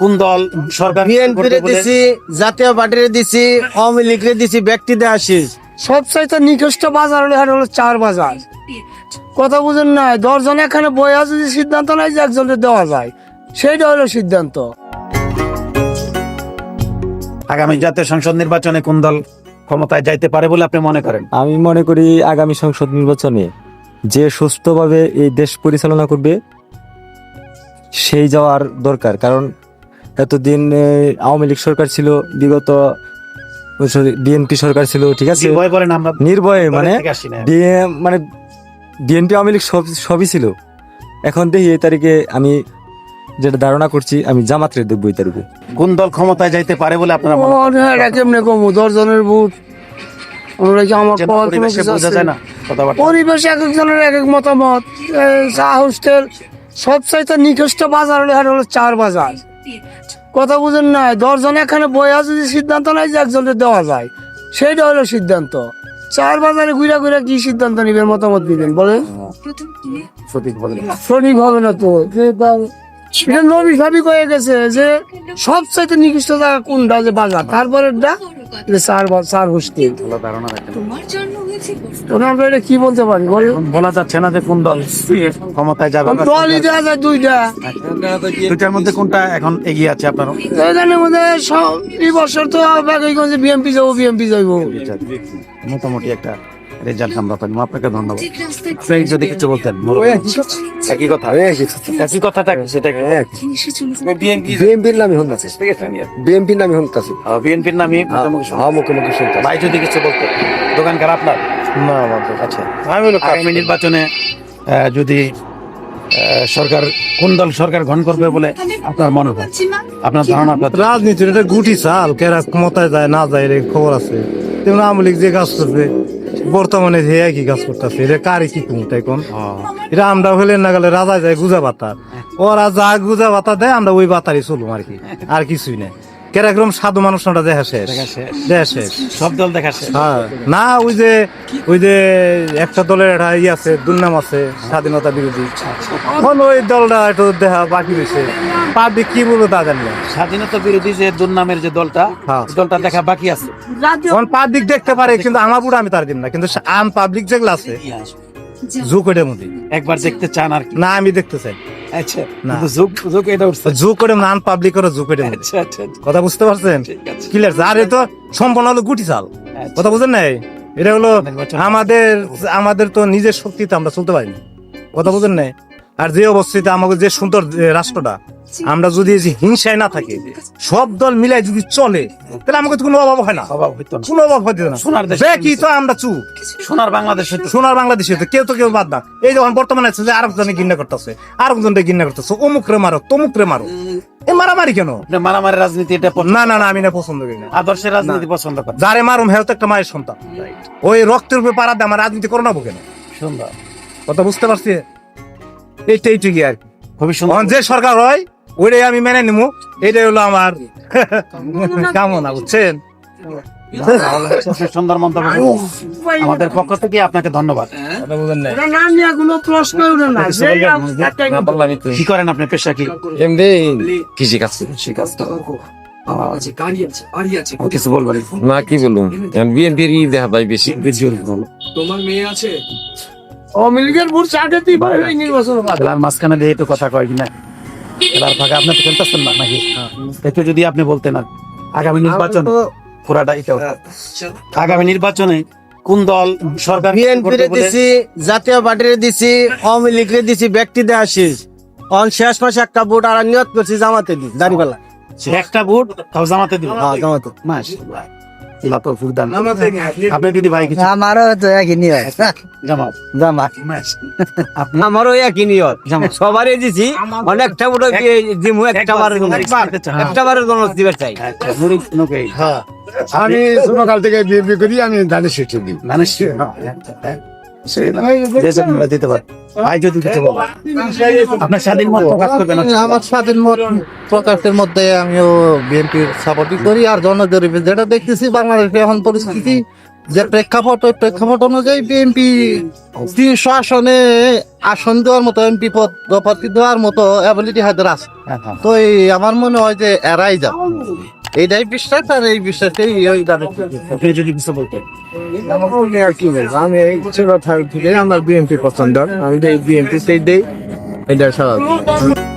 কোন দল সরকার বিএনপিরে দিছি জাতীয় পার্টিরে দিছি আওয়ামী লীগরে দিছি ব্যক্তিতে আসিস সবচাইতে নিকৃষ্ট বাজার হলো হলো চার বাজার। কথা বুঝেন না দশজন এখানে বইয়া যদি সিদ্ধান্ত নাই যে একজনের দেওয়া যায়। সেইটা হলো সিদ্ধান্ত। আগামী জাতীয় সংসদ নির্বাচনে কোন দল ক্ষমতায় যাইতে পারে বলে আপনি মনে করেন? আমি মনে করি আগামী সংসদ নির্বাচনে যে সুস্থভাবে এই দেশ পরিচালনা করবে সেই যাওয়ার দরকার। কারণ এতদিন আওয়ামী লীগ সরকার ছিল বিগত বিএনপি সরকার ছিল ঠিক আছে? ভয় করেন আমরা নির্ভয়ে মানে মানে বিএনপি আওয়ামী লীগ সব সবই ছিল। এখন দেখি এই তারিখে আমি যেটা ধারণা করছি আমি জামাতরে দেখব এই তারিখে। কোন দল ক্ষমতায় যাইতে পারে বলে আপনারা মনে কেমনে কমু? দশজনের ভোট। আমরা কি আমার যে পাওয়ার কোনো পরিবেশে বোঝা যায় না পরিবেশ এক একজনের এক এক মতামত। চা হোস্টেল সবচাইতে নিকৃষ্ট বাজার হলো চার বাজার। কথা বুঝেন নাই দশজন এখানে বইয়া যদি সিদ্ধান্ত নাই যে একজনকে দেওয়া যায়। সেইটা হলো সিদ্ধান্ত। চার বাজারে ঘুরে ঘুরে কি সিদ্ধান্ত নিবেন মতামত দিবেন বলেন। সঠিক বলেন। সঠিক হবে না তো। নবী সাবি কয়ে গেছে যে সবচাইতে নিকৃষ্ট জায়গা কোনটা? যে বাজার। চার চার এটা কি বলতে পারি? বলা যাচ্ছে না যে কোন দল ক্ষমতায় যাবে বা দলই দেওয়া যায় দুইটা। দুইটার মধ্যে কোনটা এখন এগিয়ে আছে আপনার? এখানে মধ্যে সব- এই বছর তো বাকি বিএমপি যাব বিএমপি যাইবো। মোটামুটি একটা রেজাল্ট আমরা পাইলাম আপনাকে ধন্যবাদ। আপনি যদি কিছু বলতেন একই কথা। একই কথাটা সেটা বিএনপির নামে শুনতেছে বিএনপির নামে শুনতেছে বিএনপির নামই মুখোমুখি শুনছি। হ্যাঁ শুনতেছে ভাই যদি কিছু বলতেন দোকানকার আপনার? না আচ্ছা। আগামী নির্বাচনে যদি সরকার কোন দল সরকার গ্রহণ করবে বলে আপনার মনে হয় আপনার ধারণা রাজনীতির এটা গুটি চাল কেরা ক্ষমতায় যায় না যায় এর খবর আছে। তেমন আওয়ামী লীগ যে কাজ করবে বর্তমানে যে একই কাজ করতেছে এটা কারে কি তুমি তাই কোন? এটা আমরা হলে না গেলে রাজা যায় গুজা বাতা ওরা যা গুজা বাতা দেয়, আমরা ওই বাতারই চলুম আর কি। আর কিছুই না কেরাক্রম সাধু মানুষ ওটা দেখা শেষ। দেখা শেষ। দেখা শেষ। সব দল দেখাচ্ছে হ্যাঁ না ওই যে ওই যে একটা দলের একটা ই আছে দুর্নাম আছে স্বাধীনতা বিরোধী। এখন ওই দলটা একটু দেখা বাকি রয়েছে। পাবলিক কি বলব তা জানি না। স্বাধীনতা বিরোধী যে দুর্নামের যে দলটা হ্যাঁ। দলটা দেখা বাকি আছে। এখন পাবলিক দেখতে পারে কিন্তু আমার পুরো আমি তার দিব না। কিন্তু আম পাবলিক যেগুলো আছে জুক মধ্যে। একবার দেখতে চান আর না আমি দেখতে চাই। আচ্ছা না। কিন্তু যুগ যুগ এটা উঠছে। করে পাবলিক করে আচ্ছা আচ্ছা আচ্ছা। কথা বুঝতে পারছেন? ক্লিয়ার আর এ তো সম্পূর্ণ হলো গুটি চাল। আচ্ছা। কথা বুঝেন নাই? এটা হলো আমাদের আমাদের তো নিজের শক্তিতে আমরা চলতে পারি না। কথা বুঝেন নাই? আর যে অবস্থিতে আমাদের যে সুন্দর রাষ্ট্রটা আমরা যদি হিংসায় না থাকি সব দল মিলাই যদি চলে তাহলে আমাকে কোনো অভাব হয় না। অভাব হইতো না। কোনো অভাব হইতে না। সোনার দেশ কি তো আমরা চুপ। সোনার বাংলাদেশে সোনার বাংলাদেশে তো কেউ তো কেউ বাদ না। এই যখন বর্তমানে আছে যে আরেক জনে ঘৃণা করতেছে আরেক ঘৃণা করতেছে। অমুক রে মারো তমুক রে মারো। এ মারামারি কেন? মারামারি রাজনীতি এটা না না না আমি না পছন্দ করি না। আদর্শের রাজনীতি পছন্দ করেন যারে মারুম হেও তো একটা মায়ের সন্তান। ওই রক্তের উপরে পাড়া দিয়ে আমার রাজনীতি করো না কেন? সুন্দর। কথা বুঝতে পারছি? এইটাই আর কি খুবই সুন্দর। যে সরকার হয় ওইটাই আমি মেনে নিবো এটাই হলো আমার। কামনা। বুঝছেন? সুন্দর মন্তব্য আমাদের পক্ষ থেকে আপনাকে ধন্যবাদ। কি করেন আপনি পেশা কি? এমনি কৃষি কাজ কিছু বলবেন না। কি বলুম বিএনপির ই দেখা যায় বেশি। আওয়ামী লীগের ভোট নির্বাচন। খেলার মাঝখানে দিয়ে কথা কয় কিনা খেলার ফাঁকা আপনি তো খেলতেছেন না নাকি? একটু যদি আপনি বলতেন আর আগামী নির্বাচন পুরাটা এটাও আগামী নির্বাচনে কোন দল সরকার বিএনপিরে দিছি জাতীয় পার্টিরে দিছি আওয়ামী লীগরে দিছি ব্যক্তিতে আসিস অন শেষ মাসে একটা ভোট আর নিয়ত করছি জামাতে দি দাঁড়িপাল্লা একটা ভোট তাও জামাতে দিব। হ্যাঁ জামাতে। মাশাআল্লাহ। আল্লাহ তৌফিক দান আপনি যদি ভাই কিছু আমারও তো একই নিয়ত জামাত জামা। আপনি আমারও একই নিয়ত সবারই দিছি। অনেকটা ভোট দিমু একটা বারের জন্য। একটা বারের জন্য দিবে চাই। আচ্ছা নুকে আমি ছোটকাল থেকে বিএনপি করি আমি ধানের দিই। মানুষ দিতে পার। ভাই যদি কিছু বলো আপনার স্বাধীন মত প্রকাশ করবেন আমার স্বাধীন মত প্রকাশের মধ্যে আমিও বিএনপির সাপোর্টই করি আর জনজরিপে যেটা দেখতেছি বাংলাদেশে এখন পরিস্থিতি যে প্রেক্ষাপট ওই প্রেক্ষাপট অনুযায়ী বিএনপি তিনশো আসনে আসন দেওয়ার মতো এমপি পদ প্রার্থী দেওয়ার মতো অ্যাবিলিটি হাজার আছে। তো এই আমার মনে হয় যে এরাই যা এইটাই বিশ্বাস আর এই বিশ্বাসেই ওই আপনি যদি কিছু বলতেন। আর কি বলব? আমি এই ছোট থেকে আমার বিএনপি পছন্দ। আমি বিএনপি সেই দেই। এটা স্বাভাবিক।